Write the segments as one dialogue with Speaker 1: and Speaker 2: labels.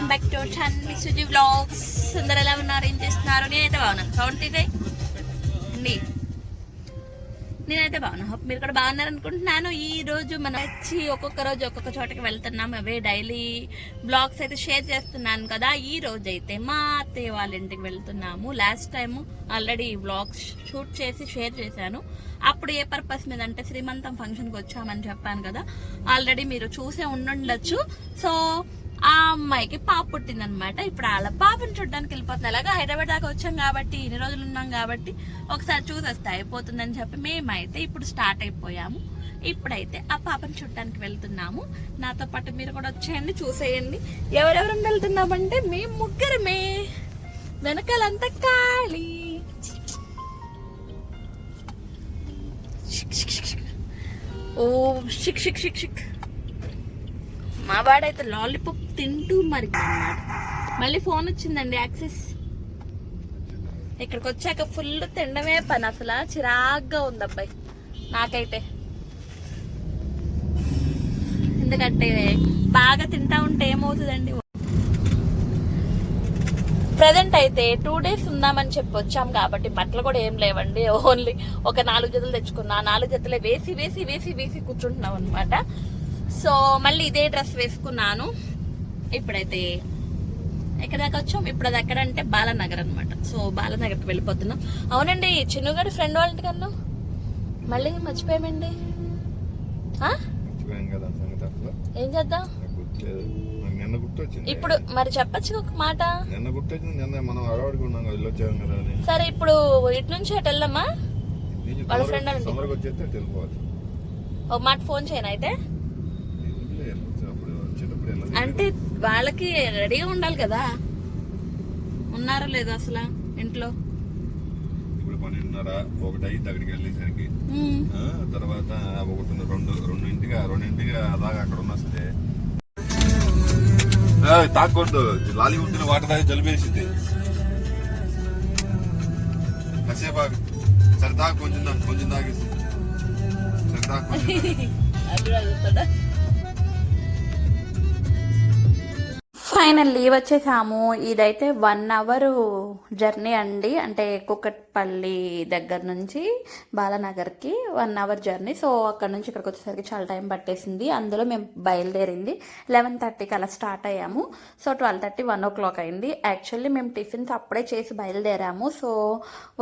Speaker 1: Welcome back to Chan Suji vlogs. అందరు ఎలా ఉన్నారు? ఏం చేస్తున్నారు? నేనైతే బాగున్నాను. సౌండ్ ఇదే? అండి. నేనైతే బాగున్నా. హోప్ మీరు కూడా బాగున్నారు అనుకుంటున్నాను ఈ రోజు మనం వచ్చి ఒక్కొక్క రోజు ఒక్కొక్క చోటకి వెళ్తున్నాం. అవే డైలీ బ్లాగ్స్ అయితే షేర్ చేస్తున్నాను కదా. ఈ రోజు అయితే మా అత్తయ్య వాళ్ళ ఇంటికి వెళ్తున్నాము. Last time already blogs shoot చేసి షేర్ చేశాను. అప్పుడు ఏ పర్పస్ మీద అంటే శ్రీమంతం ఫంక్షన్కి వచ్చామని చెప్పాను కదా. ఆల్రెడీ మీరు చూసే ఉండుండొచ్చు. సో ఆ అమ్మాయికి పాప పుట్టిందనమాట ఇప్పుడు వాళ్ళ పాపని చూడడానికి వెళ్ళిపోతుంది. అలాగా హైదరాబాద్ దాకా వచ్చాం కాబట్టి ఇన్ని రోజులు ఉన్నాం కాబట్టి ఒకసారి చూసేస్తే అయిపోతుందని చెప్పి మేమైతే ఇప్పుడు స్టార్ట్ అయిపోయాము. ఇప్పుడైతే ఆ పాపని చూడడానికి వెళ్తున్నాము. నాతో పాటు మీరు కూడా వచ్చేయండి చూసేయండి. ఎవరెవరు వెళ్తున్నామంటే మేము ముగ్గురమే. వెనకాలంతా ఖాళీ. ఓ షిక్ షిక్ షిక్ షిక్ మా వాడైతే లాలీపాప్ తింటూ మరి మళ్ళీ ఫోన్ వచ్చిందండి యాక్సెస్. ఇక్కడికి వచ్చాక ఫుల్ తినడమే పని అసలు చిరాగ్గా ఉంది అబ్బాయి నాకైతే. ఎందుకంటే బాగా తింటా ఉంటే ఏమవుతుందండి? ప్రజెంట్ అయితే టూ డేస్ ఉందామని చెప్పి వచ్చాం కాబట్టి బట్టలు కూడా ఏం లేవండి. ఓన్లీ ఒక నాలుగు జతలు తెచ్చుకున్నా. నాలుగు జతలే వేసి వేసి వేసి వేసి కూర్చుంటున్నాం అనమాట సో మళ్ళీ ఇదే డ్రెస్ వేసుకున్నాను. ఇప్పుడైతే ఎక్కడ దాకా వచ్చాం? ఇప్పుడు అది ఎక్కడంటే బాలనగర్ అనమాట సో బాలనగర్కి వెళ్ళిపోతున్నాం. అవునండి చిన్నుగాడి ఫ్రెండ్ వాళ్ళ ఇంటికి అన్నావు మళ్ళీ మర్చిపోయామండి. ఏం చేద్దాం?
Speaker 2: నిన్న గుర్తొచ్చింది.
Speaker 1: ఇప్పుడు మరి చెప్పచ్చు ఒక మాట?
Speaker 2: నిన్న గుర్తొచ్చింది. నిన్న మనం కదా వెళ్ళొచ్చాం కదా
Speaker 1: సరే ఇప్పుడు ఇటు నుంచి అటు వెళ్దామా
Speaker 2: నీకు
Speaker 1: వాళ్ళ
Speaker 2: వచ్చేస్తే వెళ్ళిపోవాలి
Speaker 1: ఒక మాట ఫోన్ చేయను అయితే
Speaker 2: ఎందుకులే, వెళ్ళొచ్చు. అప్పుడు వచ్చేటప్పుడు వెళ్ళదు
Speaker 1: అంటే వాళ్ళకి రెడీగా ఉండాలి కదా? ఉన్నారో లేదో అసలు ఇంట్లో?
Speaker 2: ఇప్పుడు పన్నెండున్నర అక్కడికి వెళ్ళేసరికి. తర్వాత ఒకటి రెండు రెండింటిగా రెండింటిగా అలాగా అక్కడ ఉన్నా సరే. ఏయ్, తాగకూడదు లాలి ఉంటుంది వాటర్ తాగి జలిపేసింది కాసేపు ఆగు. సరే తాగు కొంచెం కొంచెం తాగేసి సరే
Speaker 1: ఫైనల్లీ వచ్చేసాము ఇదైతే వన్ అవర్ జర్నీ అండి. అంటే కుక్కట్పల్లి దగ్గర నుంచి బాలానగర్కి వన్ అవర్ జర్నీ సో అక్కడ నుంచి ఇక్కడికి వచ్చేసరికి చాలా టైం పట్టేసింది. అందులో మేము బయలుదేరింది. లెవెన్ థర్టీకి అలా స్టార్ట్ అయ్యాము. So twelve thirty one o'clock అయింది. యాక్చువల్లీ మేము టిఫిన్స్ అప్పుడే చేసి బయలుదేరాము. సో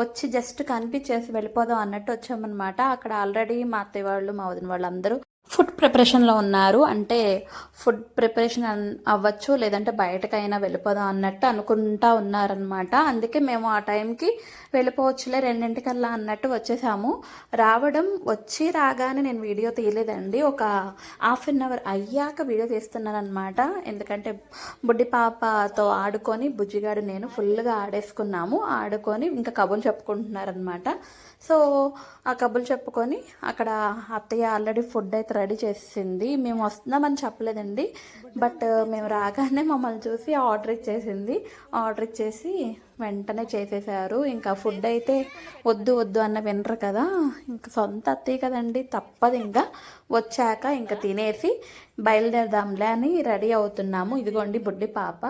Speaker 1: వచ్చి జస్ట్ కనిపించేసి వెళ్ళిపోదాం అన్నట్టు వచ్చామన్నమాట. అక్కడ ఆల్రెడీ మా అత్తయ్య వాళ్ళు మా వదిన వాళ్ళు అందరూ ఫుడ్ ప్రిపరేషన్లో ఉన్నారు. అంటే ఫుడ్ ప్రిపరేషన్ అన్- అవ్వచ్చు లేదంటే బయటకైనా వెళ్ళిపోదాం అన్నట్టు అనుకుంటా ఉన్నారనమాట అందుకే మేము ఆ టైంకి వెళ్ళిపోవచ్చులే రెండింటికల్లా అన్నట్టు వచ్చేసాము. రావడం వచ్చి రాగానే నేను వీడియో తీయలేదండి. ఒక హాఫ్ అన్ అవర్ అయ్యాక వీడియో తీస్తున్నాను అనమాట ఎందుకంటే బుడ్డి పాపతో ఆడుకొని బుజ్జిగాడు నేను ఫుల్గా ఆడేసుకున్నాము. ఆడుకొని ఇంకా కబుర్లు చెప్పుకుంటున్నారనమాట సో ఆ కబుర్లు చెప్పుకొని అక్కడ అత్తయ్య ఆల్రెడీ ఫుడ్ అయితే రెడీ చేసింది. మేము వస్తున్నామని చెప్పలేదండి. బట్ మేము రాగానే మమ్మల్ని చూసి ఆర్డర్ ఇచ్చేసింది. ఆర్డర్ ఇచ్చేసి వెంటనే చేసేసారు. ఇంకా ఫుడ్ అయితే వద్దు వద్దు అన్న వినరు కదా. ఇంకా సొంత అత్తయ్య కదండి తప్పదు ఇంకా. వచ్చాక ఇంకా తినేసి బయలుదేరదాంలే అని రెడీ అవుతున్నాము. ఇదిగోండి బుడ్డి పాప.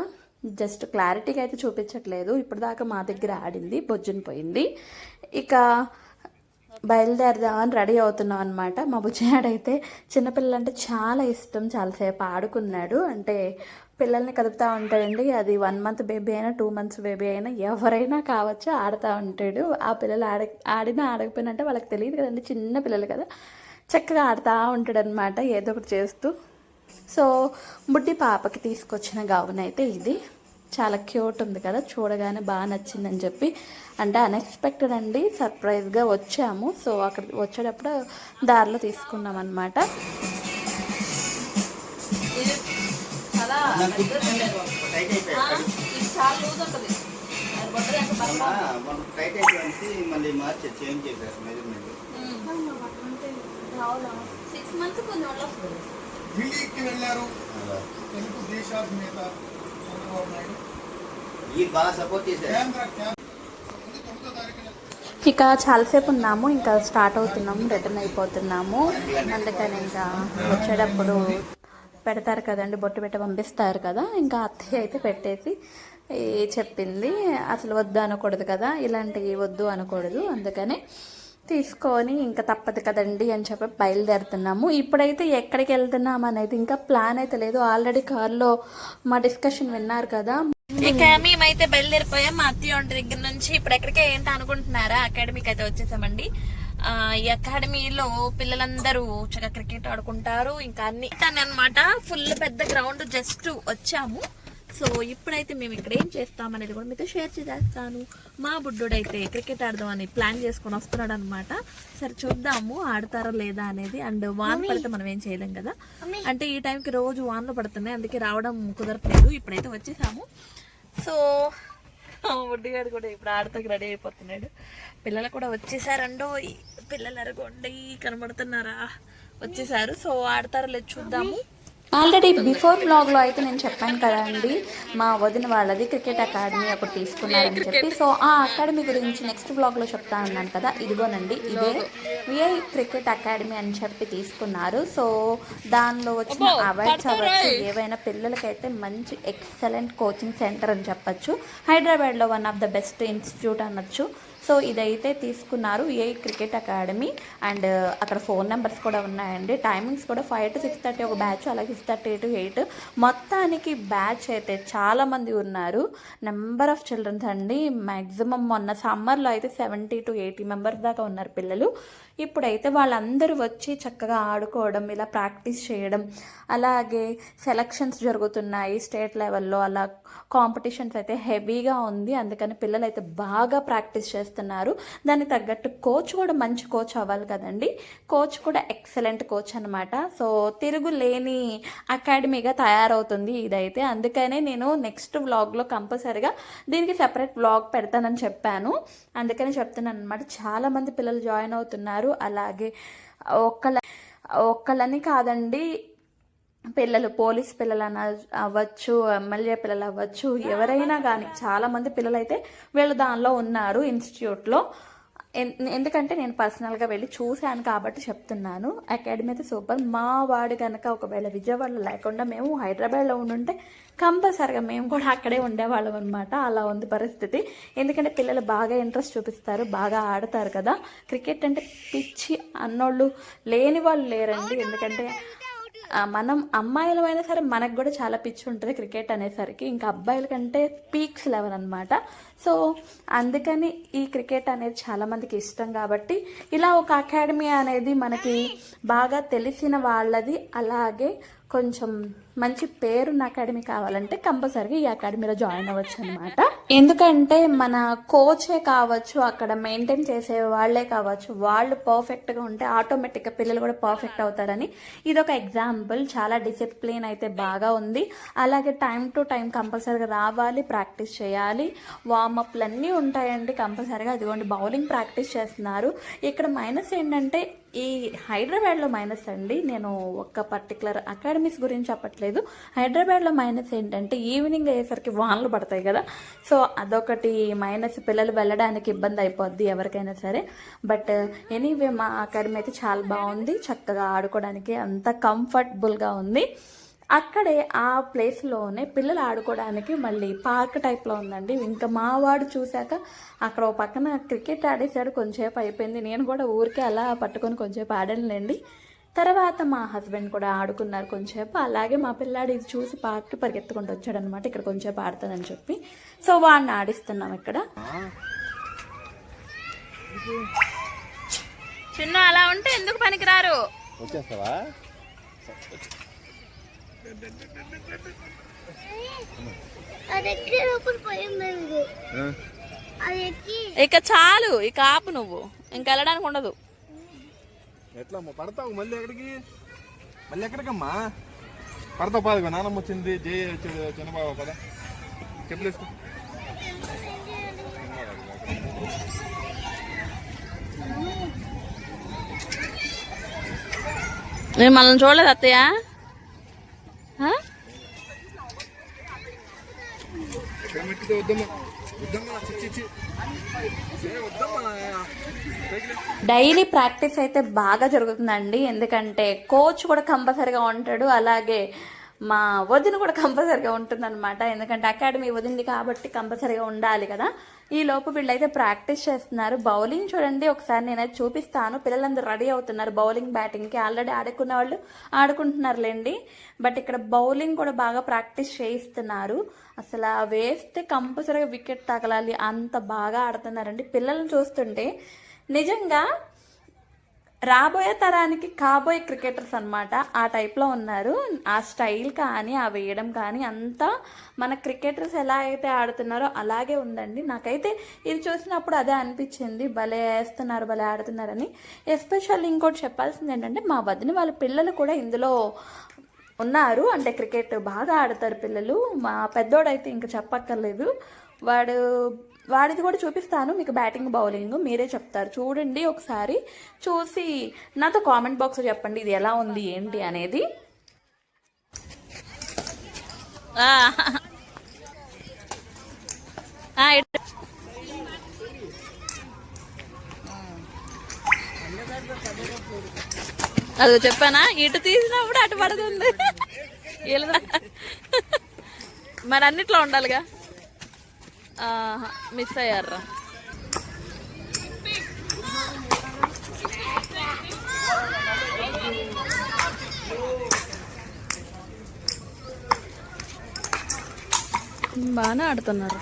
Speaker 1: జస్ట్ క్లారిటీగా అయితే చూపించట్లేదు. ఇప్పుడు దాకా మా దగ్గర ఆడింది బొజ్జుని పోయింది. ఇక బయలుదేరదామని రెడీ అవుతున్నాం అనమాట మా బుజ్జిగాడైతే చిన్నపిల్లలు అంటే చాలా ఇష్టం చాలాసేపు ఆడుకున్నాడు. అంటే పిల్లల్ని కదుపుతూ ఉంటాడండి. అది వన్ మంత్ బేబీ అయినా టూ మంత్స్ బేబీ అయినా ఎవరైనా కావచ్చు ఆడుతూ ఉంటాడు. ఆ పిల్లలు ఆడ ఆడినా ఆడకపోయినా అంటే వాళ్ళకి తెలియదు కదండి చిన్న పిల్లలు కదా. చక్కగా ఆడుతూ ఉంటాడు అనమాట ఏదో ఒకటి చేస్తూ. సో బుడ్డి పాపకి తీసుకొచ్చిన గౌన్ అయితే ఇది. చాలా క్యూట్ ఉంది కదా చూడగానే బాగా నచ్చిందని చెప్పి అంటే అన్ఎక్స్పెక్టెడ్ అండి సర్ప్రైజ్గా వచ్చాము సో అక్కడ వచ్చేటప్పుడు దారిలో తీసుకున్నాం అనమాట సిక్స్ మంత్స్ కొంచెం వస్తుంది
Speaker 3: ఢిల్లీకి వెళ్ళారు తెలుగు దేశాభినేత
Speaker 1: ఇక చాలాసేపు ఉన్నాము ఇంకా స్టార్ట్ అవుతున్నాము రిటర్న్ అయిపోతున్నాము. అందుకని ఇంకా వచ్చేటప్పుడు పెడతారు కదండి బొట్టు పెట్టి పంపిస్తారు కదా. ఇంకా అత్తయ్య అయితే పెట్టేసి చెప్పింది అసలు వద్దు అనకూడదు కదా ఇలాంటివి వద్దు అనకూడదు. అందుకనే తీసుకొని ఇంకా తప్పదు కదండి అని చెప్పి బయలుదేరుతున్నాము. ఇప్పుడైతే ఎక్కడికి వెళ్తున్నాం అనేది ఇంకా ప్లాన్ అయితే లేదు. ఆల్రెడీ కార్లో మా డిస్కషన్ విన్నారు కదా. ఇక మేమైతే బయలుదేరిపోయాం. మా అత్తయ్య దగ్గర నుంచి ఇప్పుడు ఎక్కడికి ఏంటి అనుకుంటున్నారా? అకాడమీకి అయితే వచ్చేసామండి. ఈ అకాడమీలో పిల్లలందరూ చక్కగా క్రికెట్ ఆడుకుంటారు. ఇంకా అన్ని అనమాట ఫుల్ పెద్ద గ్రౌండ్ జస్ట్ వచ్చాము. సో ఇప్పుడైతే మేము ఇక్కడ ఏం చేస్తాం అనేది కూడా మీతో షేర్ చేస్తాను మా బుడ్డోడైతే క్రికెట్ ఆడదామని ప్లాన్ చేసుకొని వస్తున్నాడు అనమాట సరే చూద్దాము ఆడతారో లేదా అనేది అండ్ వాన్ పడితే మనం ఏం చేయలేం కదా. అంటే ఈ టైంకి రోజు వాన్లు పడుతున్నాయి. అందుకే రావడం కుదరట్లేదు. ఇప్పుడైతే వచ్చేసాము. సో బుడ్డిగాడు కూడా ఇప్పుడు ఆడతాకి రెడీ అయిపోతున్నాడు. పిల్లలు కూడా వచ్చేసారండో. పిల్లలు అరగొండి కనబడుతున్నారా? వచ్చేసారు. సో ఆడతారో లేదు చూద్దాము. ఆల్రెడీ బిఫోర్ బ్లాగ్లో అయితే నేను చెప్పాను కదండి మా వదిన వాళ్ళది క్రికెట్ అకాడమీ ఒకటి తీసుకున్నారని చెప్పి. సో ఆ అకాడమీ గురించి నెక్స్ట్ బ్లాగ్లో చెప్తా ఉన్నాను కదా ఇదిగోనండి ఇదే విఐ క్రికెట్ అకాడమీ అని చెప్పి తీసుకున్నారు. సో దానిలో వచ్చిన అవార్డ్స్ అవ్వచ్చు ఏవైనా పిల్లలకైతే మంచి ఎక్సలెంట్ కోచింగ్ సెంటర్ అని చెప్పొచ్చు. హైదరాబాద్లో one of the best institute అనొచ్చు. సో ఇదైతే తీసుకున్నారు ఏ క్రికెట్ అకాడమీ అండ్ అక్కడ ఫోన్ నెంబర్స్ కూడా ఉన్నాయండి. టైమింగ్స్ కూడా ఫైవ్ టు సిక్స్ థర్టీ ఒక బ్యాచ్ అలాగే సిక్స్ థర్టీ టు ఎయిట్. మొత్తానికి బ్యాచ్ అయితే చాలామంది ఉన్నారు. నెంబర్ ఆఫ్ చిల్డ్రన్స్ అండి. మ్యాక్సిమం మొన్న సమ్మర్లో అయితే సెవెంటీ టు ఎయిటీ మెంబర్స్ దాకా ఉన్నారు పిల్లలు. ఇప్పుడైతే వాళ్ళందరూ వచ్చి చక్కగా ఆడుకోవడం ఇలా ప్రాక్టీస్ చేయడం అలాగే సెలక్షన్స్ జరుగుతున్నాయి స్టేట్ లెవెల్లో. అలా కాంపిటీషన్స్ అయితే హెవీగా ఉంది. అందుకని పిల్లలు అయితే బాగా ప్రాక్టీస్ చేస్తారు. చేస్తున్నారు. దానికి తగ్గట్టు కోచ్ కూడా మంచి కోచ్ అవ్వాలి కదండి. కోచ్ కూడా ఎక్సలెంట్ కోచ్ అనమాట సో తిరుగు లేని అకాడమీగా తయారవుతుంది ఇదైతే. అందుకనే నేను నెక్స్ట్ వ్లాగ్లో కంపల్సరిగా దీనికి సెపరేట్ వ్లాగ్ పెడతానని చెప్పాను. అందుకని చెప్తున్నాను అనమాట చాలామంది పిల్లలు జాయిన్ అవుతున్నారు. అలాగే ఒక్కళ్ళ ఒక్కళ్ళని కాదండి పిల్లలు పోలీస్ పిల్లలు అన అవ్వచ్చు ఎమ్మెల్యే పిల్లలు అవ్వచ్చు ఎవరైనా కానీ చాలా మంది పిల్లలు అయితే వీళ్ళు దానిలో ఉన్నారు ఇన్స్టిట్యూట్లో. ఎన్- ఎందుకంటే నేను పర్సనల్గా వెళ్ళి చూశాను కాబట్టి చెప్తున్నాను. అకాడమీ అయితే సూపర్. మా వాడు కనుక ఒకవేళ విజయవాడలో లేకుండా మేము హైదరాబాద్లో ఉండుంటే కంపల్సరిగా మేము కూడా అక్కడే ఉండేవాళ్ళం అనమాట అలా ఉంది పరిస్థితి. ఎందుకంటే పిల్లలు బాగా ఇంట్రెస్ట్ చూపిస్తారు బాగా ఆడతారు కదా. క్రికెట్ అంటే పిచ్చి అన్నోళ్ళు లేని వాళ్ళు లేరండి. ఎందుకంటే మనం అమ్మాయిలమైనా సరే మనకు కూడా చాలా పిచ్చి ఉంటుంది క్రికెట్ అనేసరికి. ఇంకా అబ్బాయిల కంటే పీక్స్ లెవెల్ అనమాట సో అందుకని ఈ క్రికెట్ అనేది చాలామందికి ఇష్టం కాబట్టి ఇలా ఒక అకాడమీ అనేది మనకి బాగా తెలిసిన వాళ్ళది అలాగే కొంచెం మంచి పేరున్న అకాడమీ కావాలంటే కంపల్సరీగా ఈ అకాడమీలో జాయిన్ అవ్వచ్చు అనమాట ఎందుకంటే మన కోచే కావచ్చు అక్కడ మెయింటైన్ చేసే వాళ్ళే కావచ్చు వాళ్ళు పర్ఫెక్ట్గా ఉంటే ఆటోమేటిక్గా పిల్లలు కూడా పర్ఫెక్ట్ అవుతారని ఇది ఒక ఎగ్జాంపుల్ చాలా డిసిప్లిన్ అయితే బాగా ఉంది. అలాగే టైం టు టైం కంపల్సరీగా రావాలి ప్రాక్టీస్ చేయాలి. వార్మప్లు అన్నీ ఉంటాయండి కంపల్సరీగా. అదిగోండి బౌలింగ్ ప్రాక్టీస్ చేస్తున్నారు. ఇక్కడ మైనస్ ఏంటంటే ఈ హైదరాబాద్లో మైనస్ అండి. నేను ఒక పర్టికులర్ అకాడమీస్ గురించి చెప్పట్లేదు. హైదరాబాద్లో మైనస్ ఏంటంటే ఈవినింగ్ అయ్యేసరికి వానలు పడతాయి కదా. సో అదొకటి మైనస్. పిల్లలు వెళ్ళడానికి ఇబ్బంది అయిపోద్ది ఎవరికైనా సరే. బట్ ఎనీవే మా అకాడమీ అయితే చాలా బాగుంది. చక్కగా ఆడుకోవడానికి అంత కంఫర్టబుల్గా ఉంది. అక్కడే ఆ ప్లేస్లోనే పిల్లలు ఆడుకోవడానికి మళ్ళీ పార్క్ టైప్లో ఉందండి. ఇంకా మా వాడు చూశాక అక్కడ ఓ పక్కన క్రికెట్ ఆడేసాడు కొంచెంసేపు అయిపోయింది. నేను కూడా ఊరికే అలా పట్టుకొని కొంచెంసేపు ఆడానులేండి. తర్వాత మా హస్బెండ్ కూడా ఆడుకున్నారు కొంచెంసేపు. అలాగే మా పిల్లాడు ఇది చూసి పార్క్ పరిగెత్తుకుంటూ వచ్చాడు అనమాట ఇక్కడ కొంచెంసేపు ఆడతానని చెప్పి. సో వాడిని ఆడిస్తున్నాం ఇక్కడ. చిన్న అలా ఉంటే ఎందుకు పనికిరారు?
Speaker 2: వచ్చేస్తావా
Speaker 4: అది ఎక్కి లోపల పోయింది అది ఎక్కి
Speaker 1: ఇక చాలు ఇక ఆపు నువ్వు. ఇంకా వెళ్ళడానికి ఉండదు.
Speaker 2: ఎట్లా అమ్మా పడతావు మళ్ళీ ఎక్కడికి? మళ్ళీ ఎక్కడికమ్మా? పడతావు పాదు నానమ్మ వచ్చింది జయ చిన్నబాబు పద చెప్పులు వేసుకో.
Speaker 1: నేను మనల్ని చూడలేదు అత్తయ్య. డైలీ ప్రాక్టీస్ అయితే బాగా జరుగుతుందండి. ఎందుకంటే కోచ్ కూడా కంపల్సరీగా ఉంటాడు. అలాగే మా వదిన కూడా కంపల్సరిగా ఉంటుందన్నమాట. ఎందుకంటే అకాడమీ వదింది కాబట్టి కంపల్సరిగా ఉండాలి కదా. ఈ లోపు వీళ్ళైతే ప్రాక్టీస్ చేస్తున్నారు. బౌలింగ్ చూడండి ఒకసారి నేనైతే చూపిస్తాను. పిల్లలందరూ రెడీ అవుతున్నారు బౌలింగ్ బ్యాటింగ్కి ఆల్రెడీ ఆడుకున్న వాళ్ళు ఆడుకుంటున్నారులేండి. బట్ ఇక్కడ బౌలింగ్ కూడా బాగా ప్రాక్టీస్ చేయిస్తున్నారు. అసలు వేస్తే కంపల్సరీగా వికెట్ తగలాలి అంత బాగా ఆడుతున్నారండి. పిల్లల్ని చూస్తుంటే నిజంగా రాబోయే తరానికి కాబోయే క్రికెటర్స్ అనమాట ఆ టైప్లో ఉన్నారు. ఆ స్టైల్ కానీ ఆ వేయడం కానీ అంతా మన క్రికెటర్స్ ఎలా అయితే ఆడుతున్నారో అలాగే ఉందండి. నాకైతే ఇది చూసినప్పుడు అదే అనిపించింది. భలే వేస్తున్నారు భలే ఆడుతున్నారని. ఎస్పెషల్లీ ఇంకోటి చెప్పాల్సింది ఏంటంటే మా వదిన వాళ్ళ పిల్లలు కూడా ఇందులో ఉన్నారు. అంటే క్రికెట్ బాగా ఆడతారు పిల్లలు. మా పెద్దోడైతే ఇంకా చెప్పక్కర్లేదు. వాడు వాడిది కూడా చూపిస్తాను మీకు బ్యాటింగ్ బౌలింగ్ మీరే చెప్తారు చూడండి ఒకసారి చూసి నాతో కామెంట్ బాక్స్లో చెప్పండి ఇది ఎలా ఉంది ఏంటి అనేది అది చెప్పానా ఇటు తీసినప్పుడు అటు పడుతుంది? మరి అన్నిట్లో ఉండాలిగా మిస్ అయ్యారా బాగానే ఆడుతున్నారు.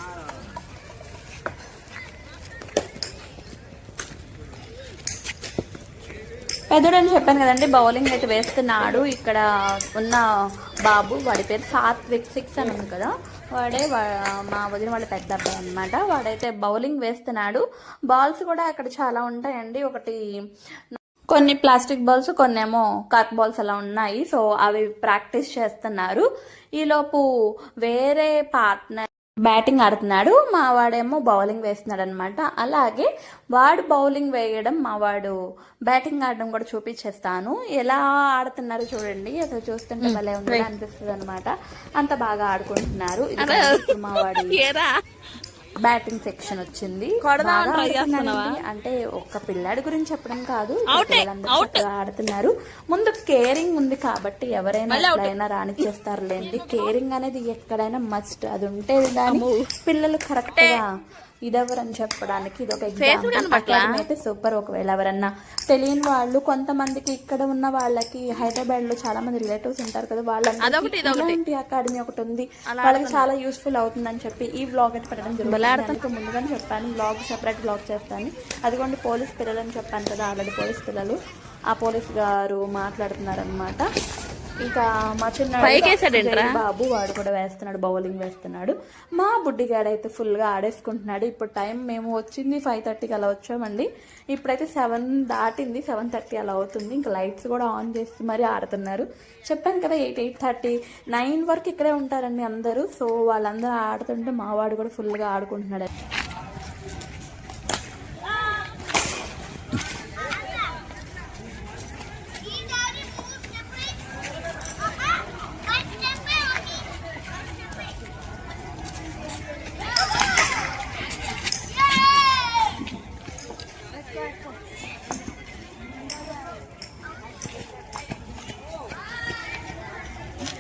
Speaker 1: పెద్దోడు అని చెప్పాను కదండి బౌలింగ్ అయితే వేస్తున్నాడు. ఇక్కడ ఉన్న బాబు వాడి పేరు సాత్విక్ సిక్స్ అని ఉంది కదా. వాడే వా- మా వదిన వాళ్ళ పెద్ద అబ్బాయి అనమాట వాడైతే బౌలింగ్ వేస్తున్నాడు. బాల్స్ కూడా అక్కడ చాలా ఉంటాయండి. ఒకటి కొన్ని ప్లాస్టిక్ బాల్స్ కొన్ని ఏమో కార్క్ బాల్స్ అలా ఉన్నాయి. సో అవి ప్రాక్టీస్ చేస్తున్నారు. ఈలోపు వేరే పార్ట్నర్ బ్యాటింగ్ ఆడుతున్నాడు. మా వాడేమో బౌలింగ్ వేస్తున్నాడు అనమాట అలాగే వాడు బౌలింగ్ వేయడం మా వాడు బ్యాటింగ్ ఆడడం కూడా చూపించేస్తాను. ఎలా ఆడుతున్నారు చూడండి. అసలు చూస్తుంటే భలే ఉంది అనిపిస్తుంది అనమాట అంత బాగా ఆడుకుంటున్నారు. ఇది ఇప్పుడు మా వాడి బ్యాటింగ్ సెక్షన్ వచ్చింది. అంటే ఒక్క పిల్లాడి గురించి చెప్పడం కాదు ఆడుతున్నారు. ముందు కేరింగ్ ఉంది కాబట్టి ఎవరైనా ఎట్లయినా రాణించేస్తారులేండి కేరింగ్ అనేది ఎక్కడైనా మస్ట్ అది ఉంటే కానీ పిల్లలు కరెక్ట్గా ఇదెవరని చెప్పడానికి ఇది ఒక ఎగ్జాంపుల్ అయితే సూపర్ ఒకవేళ ఎవరన్నా తెలియని వాళ్ళు కొంతమందికి ఇక్కడ ఉన్న వాళ్ళకి హైదరాబాద్లో చాలా మంది రిలేటివ్స్ ఉంటారు కదా ఇలాంటి అకాడమీ ఒకటి ఉంది. వాళ్ళకి చాలా యూస్ఫుల్ అవుతుందని చెప్పి ఈ బ్లాగ్ అయితే పెట్టడం జరుగుతుంది ముందుగానే చెప్పాను బ్లాగ్ సెపరేట్ బ్లాగ్ చేస్తాను. అదిగోండి పోలీస్ పిల్లలు అని చెప్పాను కదా ఆల్రెడీ పోలీస్ పిల్లలు. ఆ పోలీస్ గారు మాట్లాడుతున్నారు అనమాట ఇంకా మా చిన్న బాబు వాడు కూడా వేస్తున్నాడు బౌలింగ్ వేస్తున్నాడు. మా బుడ్డిగాడు అయితే ఫుల్గా ఆడేసుకుంటున్నాడు. ఇప్పుడు టైం మేము వచ్చింది ఫైవ్ థర్టీకి అలా వచ్చామండి. ఇప్పుడైతే సెవెన్ దాటింది సెవెన్ థర్టీ అలా అవుతుంది. ఇంకా లైట్స్ కూడా ఆన్ చేసి మరీ ఆడుతున్నారు. చెప్పాను కదా ఎయిట్ ఎయిట్ థర్టీ నైన్ వరకు ఇక్కడే ఉంటారండి అందరూ. సో వాళ్ళందరూ ఆడుతుంటే మా వాడు కూడా ఫుల్గా ఆడుకుంటున్నాడు.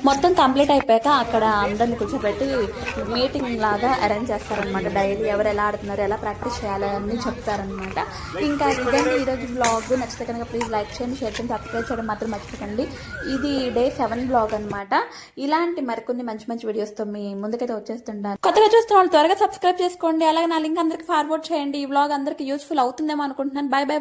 Speaker 1: మొత్తం కంప్లీట్ అయిపోయాక అక్కడ అందరిని కూర్చోబెట్టి మీటింగ్ లాగా అరేంజ్ చేస్తారనమాట డైలీ ఎవరు ఎలా ఆడుతున్నారు ఎలా ప్రాక్టీస్ చేయాలి అని చెప్తారనమాట ఇంకా ఇదండి ఈరోజు బ్లాగ్ నచ్చితే కనుక ప్లీజ్ లైక్ చేయండి షేర్ చేయండి సబ్స్క్రైబ్ చేయడం మాత్రం మర్చిపోకండి. ఇది డే సెవెన్ బ్లాగ్ అనమాట ఇలాంటి మరికొన్ని మంచి మంచి వీడియోస్తో మీ ముందుకైతే వచ్చేస్తుంటాను. కొత్తగా చూస్తున్న వాళ్ళు త్వరగా సబ్స్క్రైబ్ చేసుకోండి. అలాగే నా లింక్ అందరికి ఫార్వర్డ్ చేయండి. ఈ బ్లాగ్ అందరికి యూస్ఫుల్ అవుతుందేమో అనుకుంటున్నాను. By by